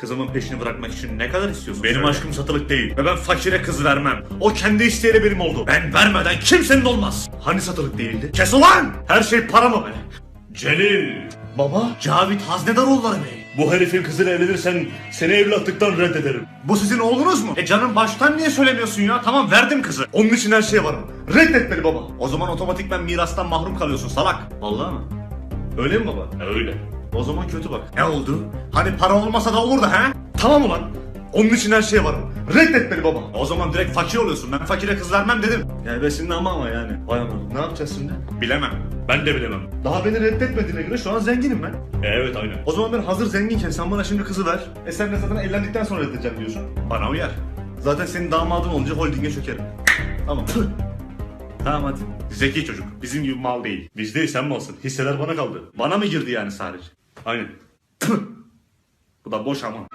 Kızımın peşini bırakmak için ne kadar istiyorsun? Benim Söyle. aşkım satılık değil. Ve ben fakire kız vermem. O kendi isteğiyle benim oldu. Ben vermeden kimsenin olmaz. Hani satılık değildi? Kes ulan! Her şey para mı be? Celil! Baba, Cavit Haznedaroğulları Bey. Bu herifin kızıyla evlenirsen seni evlatlıktan reddederim. Bu sizin oğlunuz mu? E canım baştan niye söylemiyorsun ya? Tamam verdim kızı. Onun için her şeye varım. Reddet beni baba. O zaman otomatikman mirastan mahrum kalıyorsun salak. Vallahi mı? Öyle mi baba? Öyle. O zaman kötü bak. Ne oldu? Hani para olmasa da olurdu ha? Tamam ulan. Onun için her şeye varım. Reddet beni baba. O zaman direkt fakir oluyorsun. Ben fakire kız vermem dedim. Şimdi ama ama yani. Vay aman. Ne yapacağız şimdi? Bilemem. Ben de bilemem. Daha beni reddetmediğine göre şu an zenginim ben. E, evet aynen. O zaman ben hazır zenginken sen bana şimdi kızı ver. E sen de zaten evlendikten sonra reddedeceğim diyorsun. Bana uyar. Zaten senin damadın olunca holdinge çökerim. Tamam. tamam hadi. Zeki çocuk. Bizim gibi mal değil. Biz değil sen malsın. Hisseler bana kaldı. Bana mı girdi yani sadece? Aynen. Bu da boş ama.